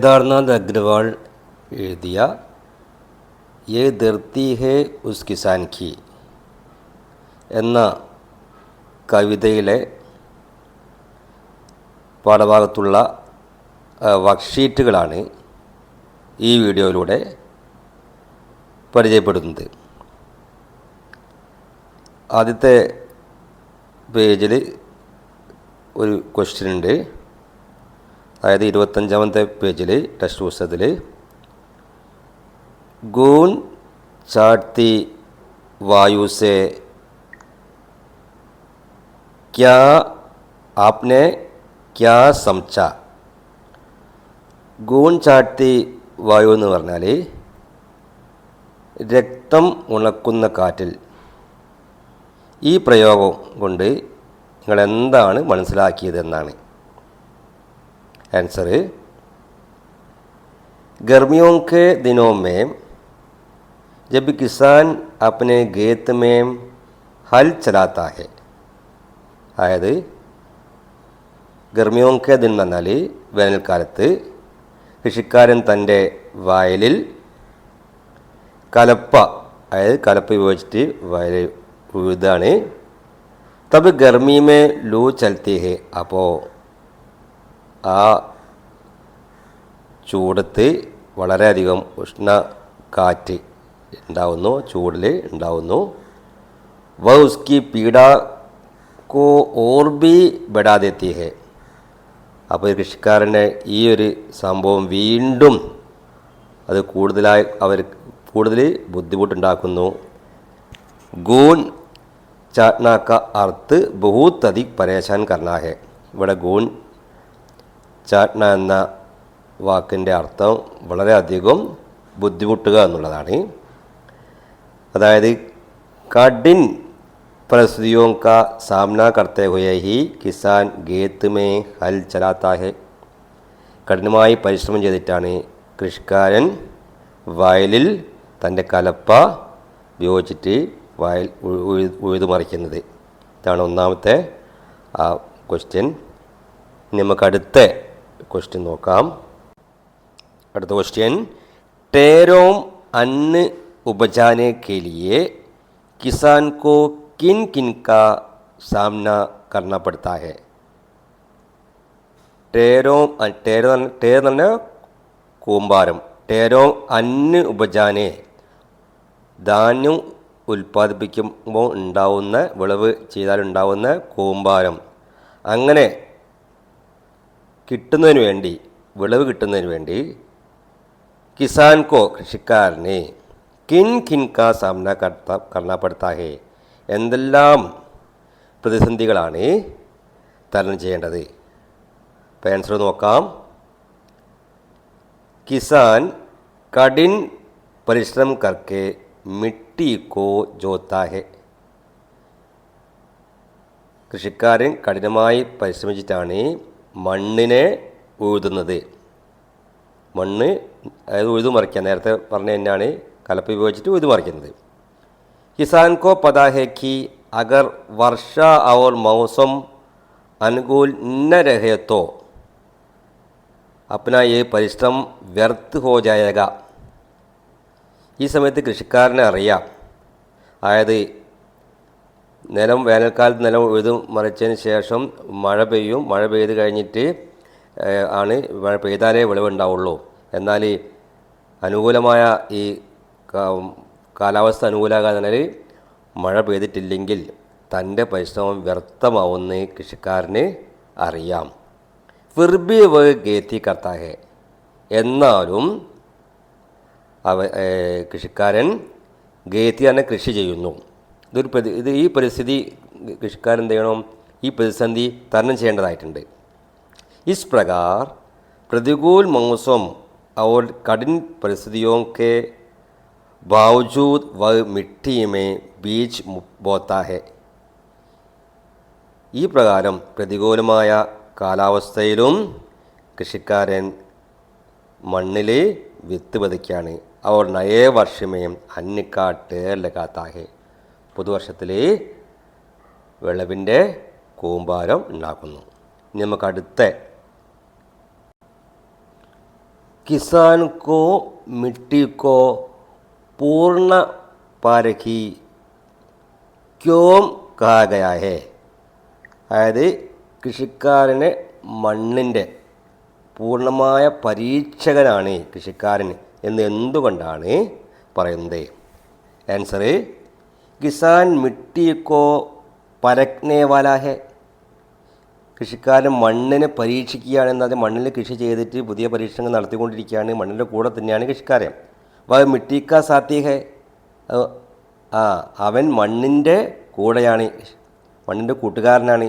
കേദാർനാഥ് അഗ്രവാൾ എഴുതിയ യേ ധർത്തി ഹേ ഉസ് കിസാൻ ഖി എന്ന കവിതയിലെ പാഠഭാഗത്തുള്ള വർക്ക്ഷീറ്റുകളാണ് ഈ വീഡിയോയിലൂടെ പരിചയപ്പെടുന്നത്. ആദ്യത്തെ പേജിൽ ഒരു ക്വസ്റ്റ്യൻ ഉണ്ട്. അതായത് ഇരുപത്തഞ്ചാമത്തെ പേജിൽ ടെക്സ്റ്റ് പുസ്തകത്തിൽ ഗൂൺ ചാട്ടി വായുസെ ക്യാ ആപ്നെ ക്യാ സംച. ഗൂൺ ചാട്ടി വായു എന്ന് പറഞ്ഞാൽ രക്തം ഉണക്കുന്ന കാറ്റിൽ. ഈ പ്രയോഗം കൊണ്ട് നിങ്ങൾ എന്താണ് മനസ്സിലാക്കിയതെന്നാണ്. आंसर गर्मियों के दिनों में जब किसान अपने खेत में हल चलाता है അതായത് ഗർമിയോങ്ക ദിൻ എന്ന് പറഞ്ഞാൽ വേനൽക്കാലത്ത് കൃഷിക്കാരൻ തൻ്റെ വയലിൽ കലപ്പ അതായത് കലപ്പ ഉപയോഗിച്ചിട്ട് വയൽ ഉഴുതാണ് തബ് ഗർമിമേ ലൂ ചലത്തി ഹേ അപ്പോൾ ആ ചൂടത്ത് വളരെയധികം ഉഷ്ണ കാറ്റ് ഉണ്ടാവുന്നു ചൂടിൽ ഉണ്ടാവുന്നു. വ ഉസ്കി പീഡ കോ ഓർ ബി ബെടാ ദേത്തി ഹെ അപ്പോൾ കൃഷിക്കാരന്റെ ഈ ഒരു സംഭവം വീണ്ടും അത് കൂടുതലായി അവർ കൂടുതൽ ബുദ്ധിമുട്ടുണ്ടാക്കുന്നു. ഗൂൺ ചാട്നാക്ക അർത്ത് ബഹുത്തധി പരേശാൻ കർണാഹെ. ഇവിടെ ഗൂൺ ചാട്ന എന്ന വാക്കിൻ്റെ അർത്ഥം വളരെയധികം ബുദ്ധിമുട്ടുക എന്നുള്ളതാണ് അതായത് കഠിൻ परिस्थितियों का सामना करते हुए ही കിസാൻ ഗേത്ത് മേ ഹൽ ചലാത്ത ഹെ കഠിനമായി പരിശ്രമം ചെയ്തിട്ടാണ് കൃഷിക്കാരൻ വയലിൽ തൻ്റെ കലപ്പ ഉപയോഗിച്ചിട്ട് വയൽ ഉഴു- ഉഴു- ഉഴുതുമറിക്കുന്നത് ഇതാണ് ഒന്നാമത്തെ ആ ക്വസ്റ്റ്യൻ ഇനി നമുക്ക് അടുത്ത ക്വസ്റ്റ്യൻ നോക്കാം. അടുത്ത ക്വസ്റ്റ്യൻ ടേരോം അന്ന് ഉപജാനെ കെലിയെ കിസാൻ കോ കിൻ കിൻ കാ സാംന കർണ ടേരോം ടേരോ ടേർ എന്ന് പറഞ്ഞാൽ കൂമ്പാരം. ടേരോം അന്ന് ഉപജാനെ ധാന്യം ഉൽപ്പാദിപ്പിക്കുമ്പോൾ ഉണ്ടാവുന്ന വിളവ് ചെയ്താലുണ്ടാവുന്ന കൂമ്പാരം. അങ്ങനെ കിട്ടുന്നതിന് വേണ്ടി വിളവ് കിട്ടുന്നതിന് വേണ്ടി കിസാൻ കോ കൃഷിക്കാരനെ കിൻ കിൻ കാ का കർണപ്പെടുത്താഹേ എന്തെല്ലാം പ്രതിസന്ധികളാണ് തരണം ചെയ്യേണ്ടത്? അപ്പോൾ ആൻസർ നോക്കാം. കിസാൻ കഠിൻ പരിശ്രമം കർക്കെ മിട്ടി കോ ജോത്താഹെ. കൃഷിക്കാരൻ കഠിനമായി പരിശ്രമിച്ചിട്ടാണ് മണ്ണിനെ ഉഴുതുന്നത് മണ്ണ് അതായത് ഉഴുതു മറിക്കുക നേരത്തെ പറഞ്ഞ തന്നെയാണ് കലപ്പ ഉപയോഗിച്ചിട്ട് ഉഴുതു മറിക്കുന്നത് किसान को पता है कि अगर वर्षा और मौसम अनुकूल न रहे तो अपना ये परिश्रम व्यर्थ हो जाएगा ഈ സമയത്ത് കൃഷിക്കാരനെ അറിയാം അതായത് നിലം വേനൽക്കാലത്ത് നിലം ഉഴുതു മറിച്ചതിന് ശേഷം മഴ പെയ്യും. മഴ പെയ്ത് കഴിഞ്ഞിട്ട് ആണ് മഴ പെയ്താലേ വിളവുണ്ടാവുള്ളൂ. എന്നാൽ അനുകൂലമായ ഈ കാലാവസ്ഥ അനുകൂലമാകാതെ മഴ പെയ്തിട്ടില്ലെങ്കിൽ തന്റെ പരിശ്രമം വ്യർത്ഥമാവുമെന്ന് കൃഷിക്കാരന് അറിയാം. ഫിർബി വേത്തി ഗേത്തി കർത്താഹെ. എന്നാലും അവ കൃഷിക്കാരൻ ഗേത്തി തന്നെ കൃഷി ചെയ്യുന്നു. ഇതൊരു പ്രതി ഇത് ഈ പരിസ്ഥിതി കൃഷിക്കാരൻ എന്ത് ചെയ്യണം ഈ പ്രതിസന്ധി തരണം ചെയ്യേണ്ടതായിട്ടുണ്ട് इस प्रकार प्रतिकूल मौसम और कठिन परिस्थितियों के बावजूद वह मिट्टी में बीज मु- बोता है ഈ പ്രകാരം പ്രതികൂലമായ കാലാവസ്ഥയിലും കൃഷിക്കാരൻ മണ്ണിൽ വിത്ത് പതിക്കുകയാണ് അവർ നയേ വർഷമേ അന്നിക്കാട്ട് ലഗാത്താഹെ പുതുവർഷത്തിൽ വിളവിന്റെ കൂമ്പാരം ഉണ്ടാക്കുന്നു. ഇനി നമുക്ക് അടുത്ത മിട്ടി കോ പൂർണ പാരഖി ക്യോം കാകയാഹേ. അതായത് കൃഷിക്കാരന് മണ്ണിന്റെ പൂർണമായ പരീക്ഷകനാണ് കൃഷിക്കാരൻ എന്ന് എന്തുകൊണ്ടാണ് പറയുന്നത്? ആൻസറ് കിസാൻ മിട്ടിക്കോ പരക്നേവാല ഹെ കൃഷിക്കാരൻ മണ്ണിനെ പരീക്ഷിക്കുകയാണെന്ന് അത് മണ്ണിൽ കൃഷി ചെയ്തിട്ട് പുതിയ പരീക്ഷണങ്ങൾ നടത്തിക്കൊണ്ടിരിക്കുകയാണ്. മണ്ണിന്റെ കൂടെ തന്നെയാണ് കൃഷിക്കാരൻ. അപ്പോൾ മിട്ടിക്ക സാത്തിഹെ ആ അവൻ മണ്ണിന്റെ കൂടെയാണ്. മണ്ണിന്റെ കൂട്ടുകാരനാണ്.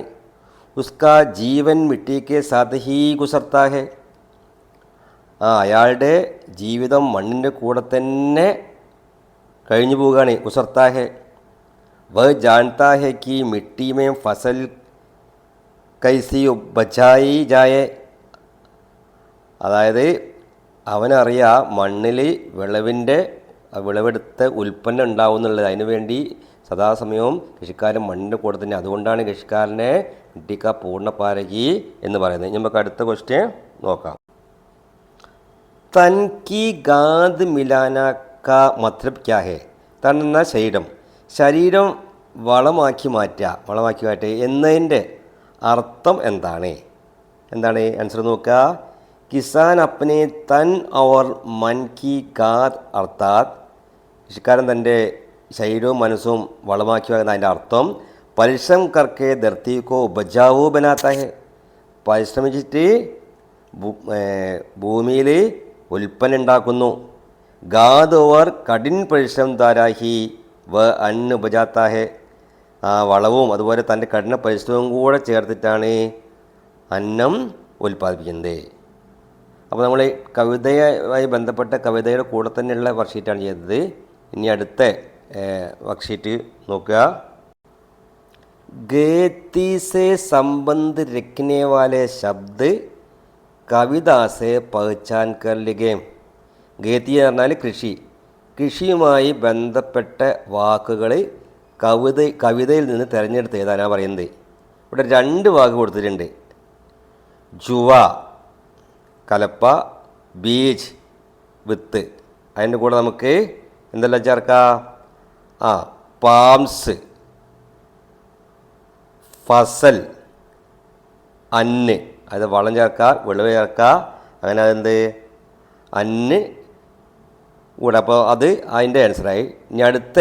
ഉസ്ക ജീവൻ മിട്ടിക്ക് സാത്ത് കുസർത്താഹെ. ആ അയാളുടെ ജീവിതം മണ്ണിന്റെ കൂടെ തന്നെ കഴിഞ്ഞു പോവുകയാണ് ഗുസർത്താഹേ വ जानता है कि मिट्टी में फसल കൈസി ബച്ചായി ജായെ അതായത് അവനറിയാം മണ്ണിൽ വിളവിന്റെ വിളവെടുത്ത ഉൽപ്പന്നം ഉണ്ടാവും എന്നുള്ളത് അതിനുവേണ്ടി സദാസമയവും കൃഷിക്കാരൻ മണ്ണിന്റെ കൂടെ തന്നെ. അതുകൊണ്ടാണ് കൃഷിക്കാരനെ ഇട്ടിക്ക പൂർണപാരകി എന്ന് പറയുന്നത്. നമുക്ക് അടുത്ത ക്വസ്റ്റ്യൻ നോക്കാം. തൻകി ഗാദ് മിലാന ക മത്ലബ് ക്യാ ഹേ. തൻ എന്ന ശരീരം വളമാക്കി മാറ്റുക വളമാക്കി മാറ്റുക എന്നതിന്റെ അർത്ഥം എന്താണ്? എന്താണ്? ആൻസർ നോക്കുക. കിസാൻ അപ്പനെ തൻ അവർ മൻ കി കാത് അർത്ഥാത്. കൃഷിക്കാരൻ തന്റെ ശരീരവും മനസ്സും വളമാക്കി വാങ്ങുന്ന അതിന്റെ അർത്ഥം പരിശ്രം കർക്കെ ധർത്തിക്കോ ഉപജാവോ ബനാത്ത ഹെ. പരിശ്രമിച്ചിട്ട് ഭൂമിയിൽ ഉൽപ്പന്നം ഉണ്ടാക്കുന്നു. ഗാദ് ഓവർ കഠിൻ പരിശ്രം ധാരാഹി അന്ന് ഉപജാത്താഹെ ആ വളവും അതുപോലെ തന്റെ കഠിന പരിശ്രമവും കൂടെ ചേർത്തിട്ടാണ് അന്നം ഉൽപ്പാദിപ്പിക്കുന്നത്. അപ്പോൾ നമ്മൾ കവിതയുമായി ബന്ധപ്പെട്ട കവിതയുടെ കൂടെ തന്നെയുള്ള വർക്ക്ഷീറ്റാണ് ചെയ്തത്. ഇനി അടുത്ത വർക്ക്ഷീറ്റ് നോക്കുക. ഗേത്തി സെ സംബന്ധ രഖ്നെ ശബ്ദ് കവിതാസെ പഹച്ചാൻ കർ ലിഗേം ഗേത്തി എന്ന് പറഞ്ഞാൽ കൃഷി. കൃഷിയുമായി ബന്ധപ്പെട്ട വാക്കുകൾ കവിത കവിതയിൽ നിന്ന് തിരഞ്ഞെടുത്ത് എഴുതാനാണ് പറയുന്നത്. ഇവിടെ രണ്ട് വാക്ക് കൊടുത്തിട്ടുണ്ട്. ജുവ കലപ്പ ബീജ് വിത്ത്. അതിന്റെ കൂടെ നമുക്ക് എന്തെല്ലാം ചേർക്കാം? ആ പാംസ് ഫസൽ അന്ന്. അത് വളം ചേർക്കുക വിളവ് ചേർക്കുക അങ്ങനെ അതെന്ത്? അന്ന് കൂടെ അപ്പോൾ അത് അതിൻ്റെ ആൻസറായി ഇനി അടുത്ത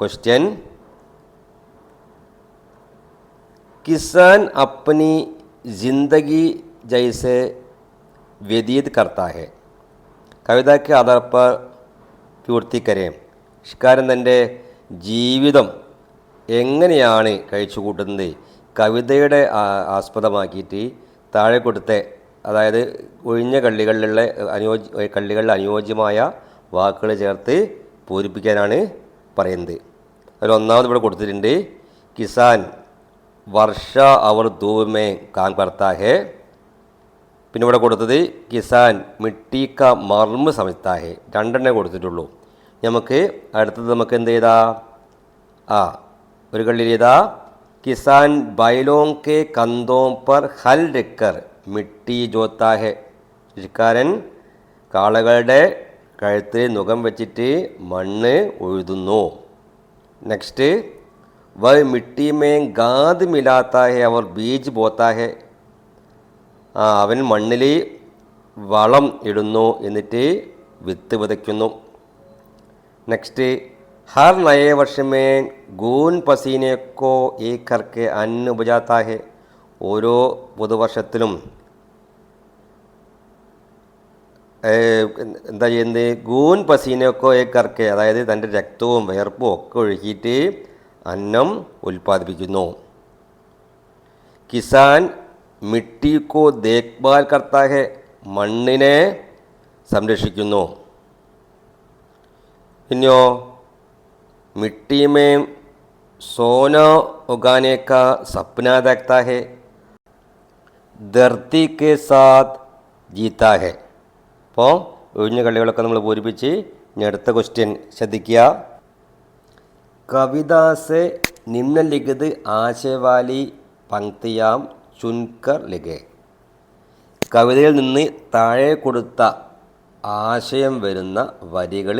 ക്വസ്റ്റ്യൻ किसान अपनी ज़िंदगी जैसे व्यतीत करता है കവിത के आधार पर പൂർത്തി കരയും കൃഷിക്കാരൻ തൻ്റെ ജീവിതം എങ്ങനെയാണ് കഴിച്ചു കൂട്ടുന്നത് കവിതയുടെ ആസ്പദമാക്കിയിട്ട് താഴെ കൊടുത്ത അതായത് ഒഴിഞ്ഞ കള്ളികളിലുള്ള അനുയോജ്യ കള്ളികളിൽ അനുയോജ്യമായ വാക്കുകൾ ചേർത്ത് പൂരിപ്പിക്കാനാണ് പറയുന്നത്. അതിൽ ഒന്നാമത് ഇവിടെ കൊടുത്തിട്ടുണ്ട് കിസാൻ വർഷ അവർ ധൂമേ കാം പിന്നെ ഇവിടെ കൊടുത്തത് കിസാൻ മിട്ടിക്ക മർമ്മ സമയത്താ ഹേ രണ്ടെണ്ണേ കൊടുത്തിട്ടുള്ളൂ. നമുക്ക് അടുത്തത് നമുക്ക് എന്ത് ചെയ്താ? ആ ഒരു കള്ളിൽ ചെയ്താ കിസാൻ ബൈലോങ് കെ കന്തോം ഹൽ രക്കർ മിട്ടി ജോത്താ ഹേ കൃഷിക്കാരൻ കാളകളുടെ കഴുത്തിൽ നുഖം വെച്ചിട്ട് മണ്ണ് ഒഴുതുന്നു. നെക്സ്റ്റ് വ മിട്ടിമേം ഗാദ് മിലാത്താഹെ അവർ ബീജ് പോത്താഹെ. ആ അവൻ മണ്ണിൽ വളം ഇടുന്നു എന്നിട്ട് വിത്ത് വിതയ്ക്കുന്നു. നെക്സ്റ്റ് ഹർ നയ വർഷമേ ഗൂൻ പസീനേക്കോ ഈ കർക്ക് അന്ന് ഉപജാത്താഹെ. ഓരോ പുതുവർഷത്തിലും എന്താ ചെയ്യുന്നത് ഗൂൻ പസീനക്കോ ഏ കർക്ക് അതായത് തൻ്റെ രക്തവും വിയർപ്പും ഒക്കെ ഒഴുകിയിട്ട് അന്നം ഉൽപ്പാദിപ്പിക്കുന്നു കിസാൻ മിട്ടിക്കോ ദേഖ്ഭാൽ കർത്താ ഹെ മണ്ണിനെ സംരക്ഷിക്കുന്നു പിന്നെയോ മിട്ടിമേ സോന ഉഗാനെ കാ സപ്ന देखता है ധർത്തി കെ സാത്ത് ജീത്താ ഹെ അപ്പോൾ ഒഴിഞ്ഞ കളികളൊക്കെ നമ്മൾ പൂരിപ്പിച്ച് ഇനി അടുത്ത ക്വസ്റ്റ്യൻ ശ്രദ്ധിക്കുക. കവിതാസെ നിമ്നലിഖിത് ആശയവാലി പങ്ക്തിയാം ചുൻകർ ലിഖെ. കവിതയിൽ നിന്ന് താഴെ കൊടുത്ത ആശയം വരുന്ന വരികൾ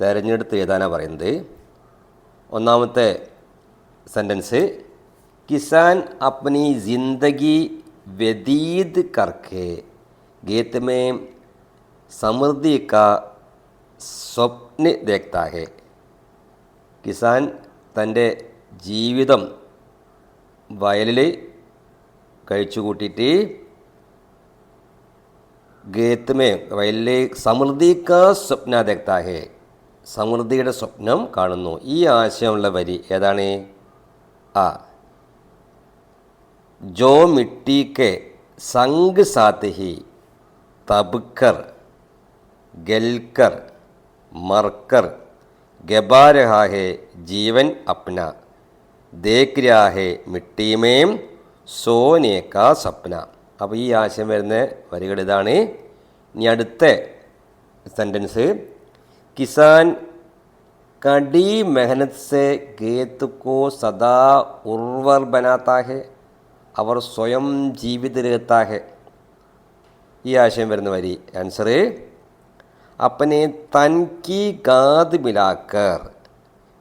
തിരഞ്ഞെടുത്ത് എഴുതാനാണ് പറയുന്നത്. ഒന്നാമത്തെ സെന്റൻസ് കിസാൻ അപ്നി ജിന്ദഗി വ്യതീത് കർക്കെ ഗീത്ത് സമൃദ്ധി का സ്വപ്ന ദേഖ്താ കിസാൻ തന്റെ ജീവിതം വയലിൽ കഴിച്ചുകൂട്ടിയിട്ട് കൂട്ടിയിട്ട് ഗേത്തുമേ വയലിലെ സമൃദ്ധിക്ക സ്വപ്ന ദേഖ്താ സമൃദ്ധിയുടെ സ്വപ്നം കാണുന്നു. ഈ ആശയമുള്ള വരി ഏതാണ്? ആ. ജോ മിട്ടിക്ക് സംഘ് സാത്തിഹി തബ്ക്കർ ഗൽക്കർ മർക്കർ ഗബാരഹാഹെ ജീവൻ അപ്ന ദേഖ് മിട്ടീമേം സോനേക്ക സ്വപ്ന അപ്പോൾ ഈ ആശയം വരുന്ന വരികൾ ഇതാണ്. ഇനി അടുത്ത സെന്റൻസ് കിസാൻ കടി മെഹനത് സെ ഗേത്ത് കോ സദാ ഉർവർ ബനാത്താഹെ അവർ സ്വയം ജീവിത രഹത്താ ഹെ ഈ ആശയം വരുന്ന വരി. ആൻസർ अपने तन की गाद मिलाकर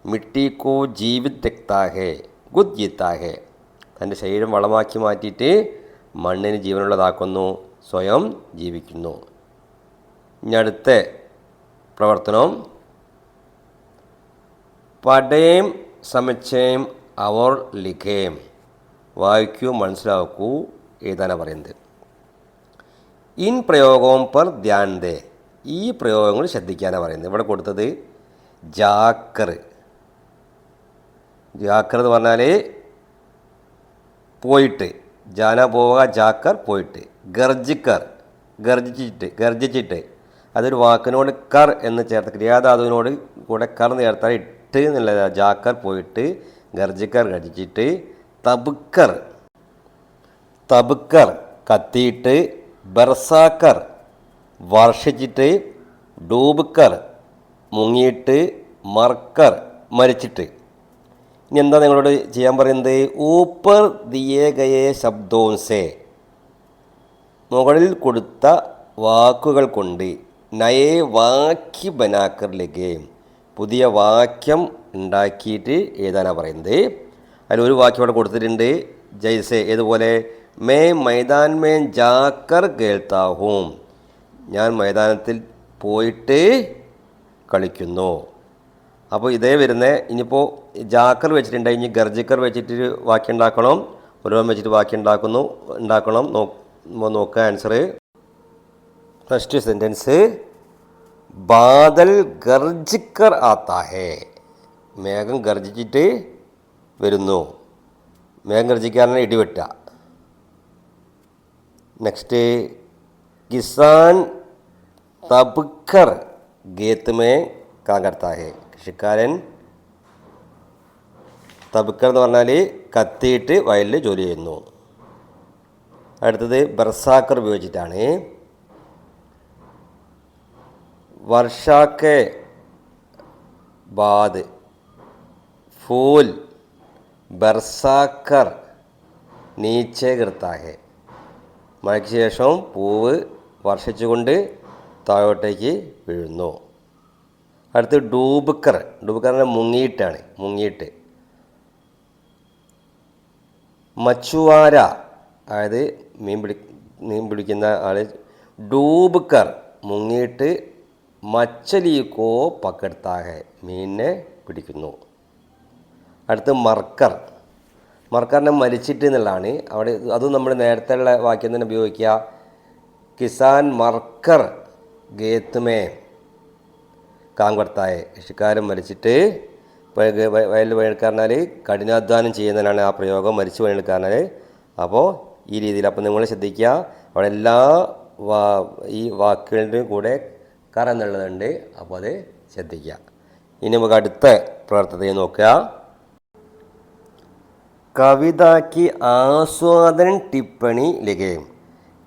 മിട്ടി കോ ജീവിത് തെക്താ ഹെ ഗുദ് ജീത്താ ഹെ തൻ്റെ ശരീരം വളമാക്കി മാറ്റിയിട്ട് മണ്ണിന് ജീവനുള്ളതാക്കുന്നു സ്വയം ജീവിക്കുന്നു ഇനി അടുത്ത പ്രവർത്തനം പടയും സമച്ചയും അവർ ലിഖേം വായിക്കൂ മനസ്സിലാക്കൂ എഴുതാനാണ് പറയുന്നത് ഇൻ പ്രയോഗവും പർ ധ്യാൻ ദേ ഈ പ്രയോഗങ്ങൾ ശ്രദ്ധിക്കാനാണ് പറയുന്നത്. ഇവിടെ കൊടുത്തത് ജാക്കർ. ജാക്കർ എന്ന് പറഞ്ഞാൽ പോയിട്ട്. ജാന പോവുക ജാക്കർ പോയിട്ട്. ഗർജിക്കർ. ഗർജിച്ചിട്ട് ഗർജിച്ചിട്ട്. അതൊരു വാക്കിനോട് കർ എന്ന് ചേർത്ത് ക്രിയാധാതുവിനോട് കൂടെ കർ എന്ന് ചേർത്താൽ ഇട്ട് എന്നുള്ളത് ജാക്കർ പോയിട്ട് ഗർജിക്കർ ഗർജിച്ചിട്ട് തബുക്കർ. തബുക്കർ കത്തിയിട്ട് ബർസാക്കർ. വർഷിച്ചിട്ട് ഡൂബുക്കർ മുങ്ങിയിട്ട് മർക്കർ മരിച്ചിട്ട്. ഇനി എന്താ നിങ്ങളോട് ചെയ്യാൻ പറയുന്നത്? ഊപ്പർ ദിയേ ശബ്ദോൻസേ. മുകളിൽ കൊടുത്ത വാക്കുകൾ കൊണ്ട് നയേ വാക്യ ബനാക്കർ ലഗേം പുതിയ വാക്യം ഉണ്ടാക്കിയിട്ട് എഴുതാനാണ് പറയുന്നത്. അതിൽ ഒരു വാക്യം ഇവിടെ കൊടുത്തിട്ടുണ്ട്. ജയ്സെ ഏതുപോലെ? മേ മൈതാൻ മേ ജാക്കർ കേൾത്താഹൂം. ഞാൻ മൈതാനത്തിൽ പോയിട്ട് കളിക്കുന്നു. അപ്പോൾ ഇതേ വരുന്ന ഇനിയിപ്പോൾ ജാക്കർ വെച്ചിട്ടുണ്ട് ഇനി ഗർജിക്കർ വെച്ചിട്ട് വാക്യം ഉണ്ടാക്കണം ഓരോന്നും വെച്ചിട്ട് വാക്യം ഉണ്ടാക്കുന്നു ഉണ്ടാക്കണം നോക്കുക ആൻസർ ഫസ്റ്റ് സെന്റൻസ് ബാദൽ ഗർജിക്കർ ആത്താഹേ. മേഘം ഗർജിച്ചിട്ട് വരുന്നു. മേഘം ഗർജിക്കാരനെ ഇടിവെട്ട നെക്സ്റ്റ് കിസാൻ മേ കാം കർത്താ ഹേ? കൃഷിക്കാരൻ തബ്ക്കർ എന്ന് പറഞ്ഞാൽ കത്തിയിട്ട് വയലിൽ ജോലി ചെയ്യുന്നു. അടുത്തത് ബർസാക്കർ ഉപയോഗിച്ചിട്ടാണ്. വർഷാക്കെ ബാദ് ഫൂൽ ബർസാക്കർ നീച്ചേ കൃത്താഹെ മഴയ്ക്ക് ശേഷം പൂവ് വർഷിച്ചുകൊണ്ട് താഴോട്ടേക്ക് വീഴുന്നു. അടുത്ത് ഡൂബുക്കർ ഡൂബുക്കറിന്റെ മുങ്ങിയിട്ടാണ് മുങ്ങിയിട്ട്. മച്ചുവാര അതായത് മീൻ പിടി മീൻ പിടിക്കുന്ന ആൾ ഡൂബുക്കർ മുങ്ങിയിട്ട് മച്ചലീക്കോ പക്കെടുത്താകെ മീനിനെ പിടിക്കുന്നു. അടുത്ത് മർക്കർ മർക്കറിനെ മരിച്ചിട്ട് എന്നുള്ളതാണ്. അവിടെ അതും നമ്മൾ നേരത്തെ ഉള്ള വാക്യം തന്നെ ഉപയോഗിക്കുക. കിസാൻ മർക്കർ ഗേത്തുമേ കാങ്കർത്തായെ കൃഷിക്കാരൻ മരിച്ചിട്ട് വയലിൽ പണിയെടുക്കാറഞ്ഞാൽ കഠിനാധ്വാനം ചെയ്യുന്നതിനാണ് ആ പ്രയോഗം മരിച്ചു പണിയെടുക്കാറഞ്ഞാൽ അപ്പോൾ ഈ രീതിയിൽ അപ്പോൾ നിങ്ങൾ ശ്രദ്ധിക്കുക അവിടെ എല്ലാ വാ ഈ വാക്കുകളുടെയും കൂടെ കറ എന്നുള്ളതുണ്ട്. അപ്പോൾ അത് ശ്രദ്ധിക്കുക. ഇനി നമുക്ക് അടുത്ത പ്രവർത്തനത്തെ നോക്കുക. കവിതയ്ക്ക് ആസ്വാദനം ടിപ്പണി ലിഖയും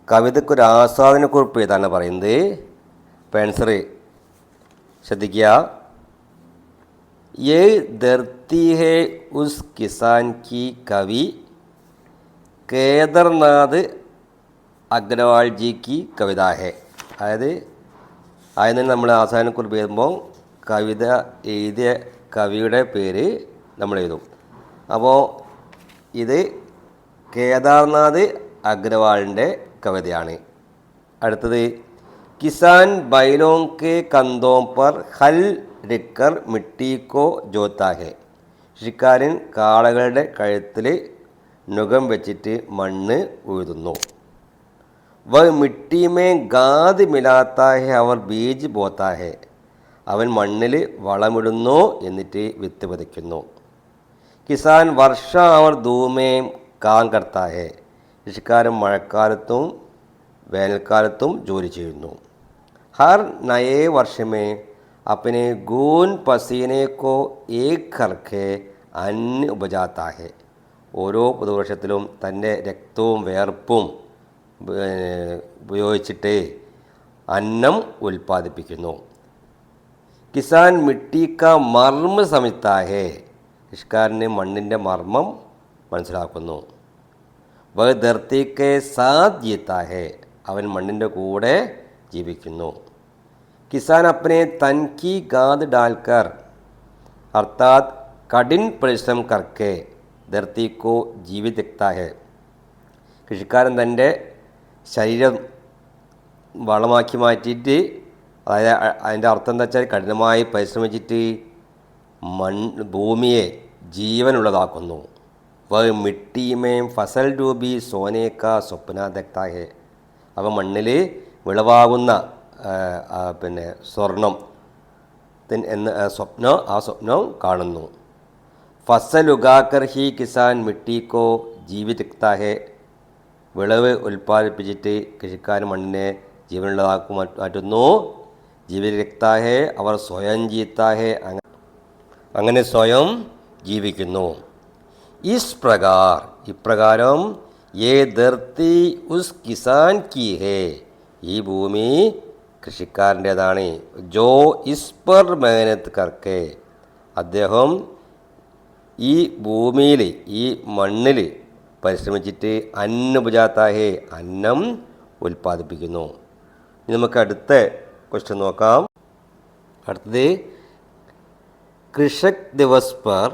കവിതയ്ക്ക് ഒരു ആസ്വാദനക്കുറിപ്പ് ഏതാണ് പറയുന്നത് അപ്പോൾ ആൻസർ ശ്രദ്ധിക്കുക ये धरती है उस किसान की कवि കേദർനാഥ് അഗ്രവാൾ ജി കി കവിത ഹെ അതായത് ആദ്യം തന്നെ നമ്മൾ ആസാനക്കുറിപ്പ് എഴുതുമ്പോൾ കവിത എഴുതിയ കവിയുടെ പേര് നമ്മൾ എഴുതും അപ്പോൾ ഇത് കേദാർനാഥ് അഗ്രവാളിൻ്റെ കവിതയാണ്. അടുത്തത് കിസാൻ ബൈലോം കെ കന്തോം പർ ഹൽ ഡിക്കർ മിട്ടിക്കോ ജോത്താഹെ. കൃഷിക്കാരൻ കാളകളുടെ കഴുത്തിൽ നുകം വെച്ചിട്ട് മണ്ണ് ഉഴുതുന്നു. വ മിട്ടിമേ ഗാദ് മിലാത്താഹെ അവർ ബീജ് പോത്താഹെ അവൻ മണ്ണിൽ വളമിടുന്നു എന്നിട്ട് വിത്ത് പതിക്കുന്നു. കിസാൻ വർഷ അവർ ധൂമേം കാം കർത്താഹെ. കൃഷിക്കാരൻ മഴക്കാലത്തും വേനൽക്കാലത്തും ജോലി ചെയ്യുന്നു ഹർ നയേ വർഷമേ अपने ഗൂൻ പസീനെ കോ ഏക് കർക്കെ അന്ന് ഉപജാത്താഹെ ഓരോ പുതുവർഷത്തിലും തൻ്റെ രക്തവും വേർപ്പും ഏർ, ഉപയോഗിച്ചിട്ട് അന്നം ഉൽപ്പാദിപ്പിക്കുന്നു കിസാൻ മിട്ടിക്ക മർമ്മ സമിത്താഹേ കൃഷിക്കാരന് മണ്ണിൻ്റെ മർമ്മം മനസ്സിലാക്കുന്നു വ ധർത്തിക്ക് അവൻ മണ്ണിന്റെ കൂടെ ജീവിക്കുന്നു. കിസാൻ അപ്പനെ തൻകി ഗാദ് ഡാൽക്കർ. അർത്ഥാത് കഠിൻ പരിശ്രമം കർക്കെ. ധർത്തിക്കോ ജീവിതക്താഹെ. കൃഷിക്കാരൻ തന്റെ ശരീരം വളമാക്കി മാറ്റിയിട്ട് അതായത് അതിന്റെ അർത്ഥം എന്താ വെച്ചാൽ കഠിനമായി പരിശ്രമിച്ചിട്ട് മൺ ഭൂമിയെ ജീവനുള്ളതാക്കുന്നു. വ മിട്ടിമേം ഫസൽ രൂപി സോനേക്ക സ്വപ്ന ദക്താഹെ അവ മണ്ണിൽ വിളവാകുന്ന പിന്നെ സ്വർണം. എന്ന സ്വപ്നം ആ സ്വപ്നം കാണുന്നു. ഫസൽ ഉഗാക്കർ ഹി കിസാൻ മിട്ടിക്കോ ജീവിതക്താഹെ വിളവ് ഉൽപ്പാദിപ്പിച്ചിട്ട് കൃഷിക്കാരൻ മണ്ണിനെ ജീവനുള്ളതാക്കി മാറ്റുന്നു. ജീവിതക്താഹേ അവർ സ്വയം ജീത്താഹേ അങ്ങനെ സ്വയം ജീവിക്കുന്നു. ഇസ് പ്രകാർ ഇപ്രകാരം ഏ ധർത്തി ഉസ് കിസാൻ കി ഹേ ഈ ഭൂമി കൃഷിക്കാരൻ്റേതാണ് ജോ ഇസ് പർ മേഹനത്ത് കർക്കെ അദ്ദേഹം ഈ ഭൂമിയിൽ ഈ മണ്ണിൽ പരിശ്രമിച്ചിട്ട് അന്നുപജാത്താഹേ അന്നം ഉൽപ്പാദിപ്പിക്കുന്നു ഇനി നമുക്ക് അടുത്ത ക്വസ്റ്റ്യൻ നോക്കാം അടുത്തത് कृषक दिवस पर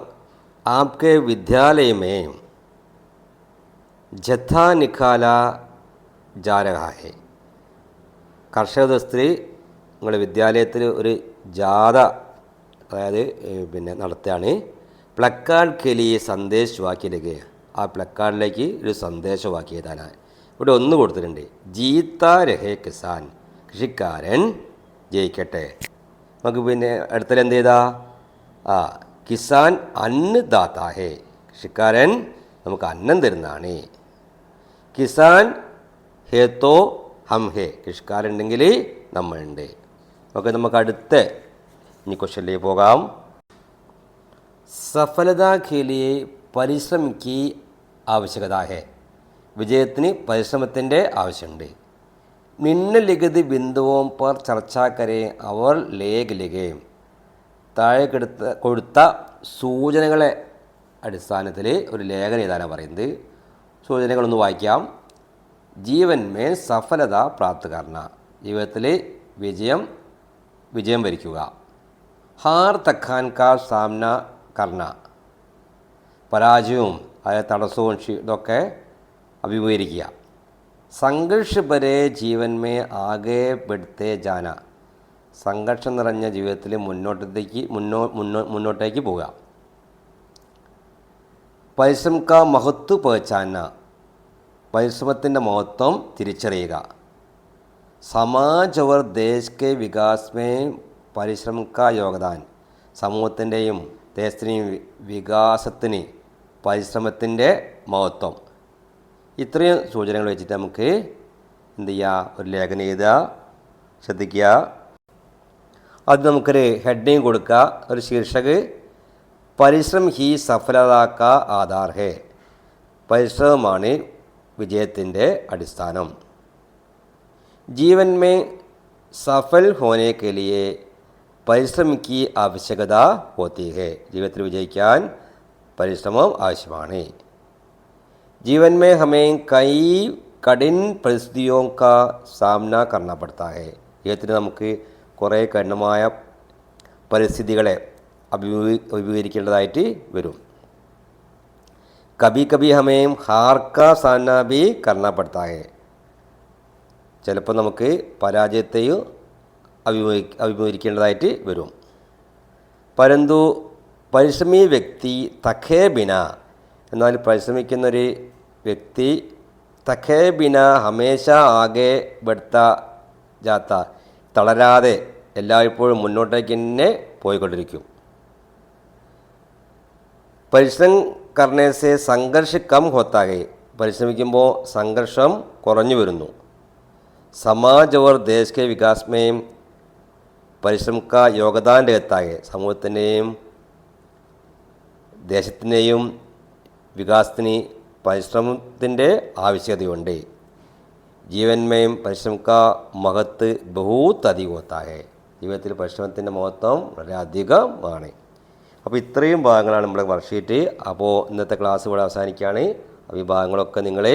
आपके विद्यालय में जत्था निकाला जा रहा है കർഷക ദിവസത്തിൽ നിങ്ങളുടെ വിദ്യാലയത്തിൽ ഒരു ജാഥ അതായത് ഏഹ്, പിന്നെ നടത്തുകയാണ് പ്ലക്കാർഡ് കെലിയെ സന്ദേശ് വാക്കിലേക്ക് ആ പ്ലക്കാർഡിലേക്ക് ഒരു സന്ദേശവാക്കി എഴുതാനാണ് ഇവിടെ ഒന്ന് കൊടുത്തിട്ടുണ്ട് ജീത്ത രഹേ കിസാൻ കൃഷിക്കാരൻ ജയിക്കട്ടെ നമുക്ക് പിന്നെ അടുത്തത് എന്ത് ചെയ്താ ആ കിസാൻ അന്ന് ദാത്താഹേ കൃഷിക്കാരൻ നമുക്ക് അന്നം തരുന്നതാണ്. കിസാൻ ഹേത്തോ ഹം ഹേ. കൃഷിക്കാരുണ്ടെങ്കിൽ നമ്മളുണ്ട്. ഓക്കെ നമുക്ക് അടുത്ത ഇനി ക്വസ്റ്റ്യനിലേക്ക് പോകാം. സഫലത ഖേലിയെ പരിശ്രമിക്ക് ആവശ്യകത ഹേ. വിജയത്തിന് പരിശ്രമത്തിന്റെ ആവശ്യമുണ്ട്. നിമ്നലിഖിത് ബിന്ദുവും പർ ചർച്ചാക്കരെ കരെ അവർ ലേഖ ലിഖേം. താഴെ കെടുത്ത കൊടുത്ത സൂചനകളെ അടിസ്ഥാനത്തിൽ ഒരു ലേഖനം എഴുതാനാണ് പറയുന്നത്. സൂചനകളൊന്ന് വായിക്കാം. ജീവൻ സഫലത സഫലത പ്രാപ്തകരണ ജീവിതത്തിൽ വിജയം വിജയം വരിക്കുക. ഹാർ തഖാൻ കാ സാമ്ന കർണ. പരാജയവും അതായത് തടസ്സവും ഇതൊക്കെ അഭിമുഖീകരിക്കുക. സംഘർഷ പരേ ജീവന്മേ ആകെ പെടുത്തേ ജാന. സംഘർഷം നിറഞ്ഞ ജീവിതത്തിൽ മുന്നോട്ടത്തേക്ക് മുന്നോ മുന്നോ മുന്നോട്ടേക്ക് പോവുക. പരിശ്രം മഹത്വ പേച്ചാന പരിശ്രമത്തിന്റെ മഹത്വം തിരിച്ചറിയുക. സമാജവർ അവർ ദേശ് കെ വികാസ്മേ പരിശ്രം യോഗദാൻ. സമൂഹത്തിന്റെയും ദേശത്തിന്റെയും വികാസത്തിന് പരിശ്രമത്തിന്റെ മഹത്വം. ഇത്രയും സൂചനകൾ വെച്ചിട്ട് നമുക്ക് എന്ത് ചെയ്യുക ഒരു ലേഖനം എഴുതുക ശ്രദ്ധിക്കുക. അത് നമുക്കൊരു ഹെഡിങ് കൊടുക്കുക ഒരു ശീർഷക് പരിശ്രം ഹി സഫലതാക്ക ആധാർ ഹേ പരിശ്രമമാണ് വിജയത്തിൻ്റെ അടിസ്ഥാനം जीवन में सफल होने के लिए പരിശ്രമം की ആവശ്യകത होती है ജീവിതത്തിൽ വിജയിക്കാൻ പരിശ്രമം ആവശ്യമാണ് जीवन में हमें कई कठिन परिस्थितियों का सामना करना पड़ता है ജീവിതത്തിൽ നമുക്ക് കുറേ കഠിനമായ പരിസ്ഥിതികളെ അഭിമുഖീ അഭിമുഖീകരിക്കേണ്ടതായിട്ട് വരും. കബി കബി ഹമേം ഹാർക്ക സാനാബി കർണപ്പെടുത്താകെ ചിലപ്പോൾ നമുക്ക് പരാജയത്തെയും അഭിമുഖീ അഭിമുഖീകരിക്കേണ്ടതായിട്ട് വരും. പരന്തു പരിശ്രമി വ്യക്തി തഖേ ബിന. എന്നാൽ പരിശ്രമിക്കുന്നൊരു വ്യക്തി തഖേ ബിന ഹമേശ ആകെ ബെടുത്ത ജാത്ത തളരാതെ എല്ലായ്പ്പോഴും മുന്നോട്ടേക്ക് തന്നെ പോയിക്കൊണ്ടിരിക്കും. പരിശ്രം കർണേസെ സംഘർഷിക്കം ഹോത്താകെ. പരിശ്രമിക്കുമ്പോൾ സംഘർഷം കുറഞ്ഞു വരുന്നു. സമാജവർ ദേശീയ വികാസമേയും പരിശ്രമിക്ക യോഗദാൻ രഹത്താകെ സമൂഹത്തിന്റെയും ദേശത്തിന്റെയും വികാസത്തിന് പരിശ്രമത്തിന്റെ ആവശ്യകതയുണ്ട്. ജീവൻ മേം മഹത്ത് ബഹൂത്ത് അധികോത്താഹേ ജീവിതത്തിൽ പരിശ്രമത്തിന്റെ മഹത്വം വളരെ അധികമാണ്. അപ്പോൾ ഇത്രയും ഭാഗങ്ങളാണ് നമ്മുടെ വർക്ക്ഷീറ്റ് അപ്പോൾ ഇന്നത്തെ ക്ലാസ് ഇവിടെ അവസാനിക്കുകയാണ്. അപ്പോൾ ഈ ഭാഗങ്ങളൊക്കെ നിങ്ങൾ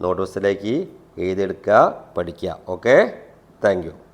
നോട്ട് ബുക്സിലേക്ക് എഴുതിയെടുക്കുക പഠിക്കുക. Okay thank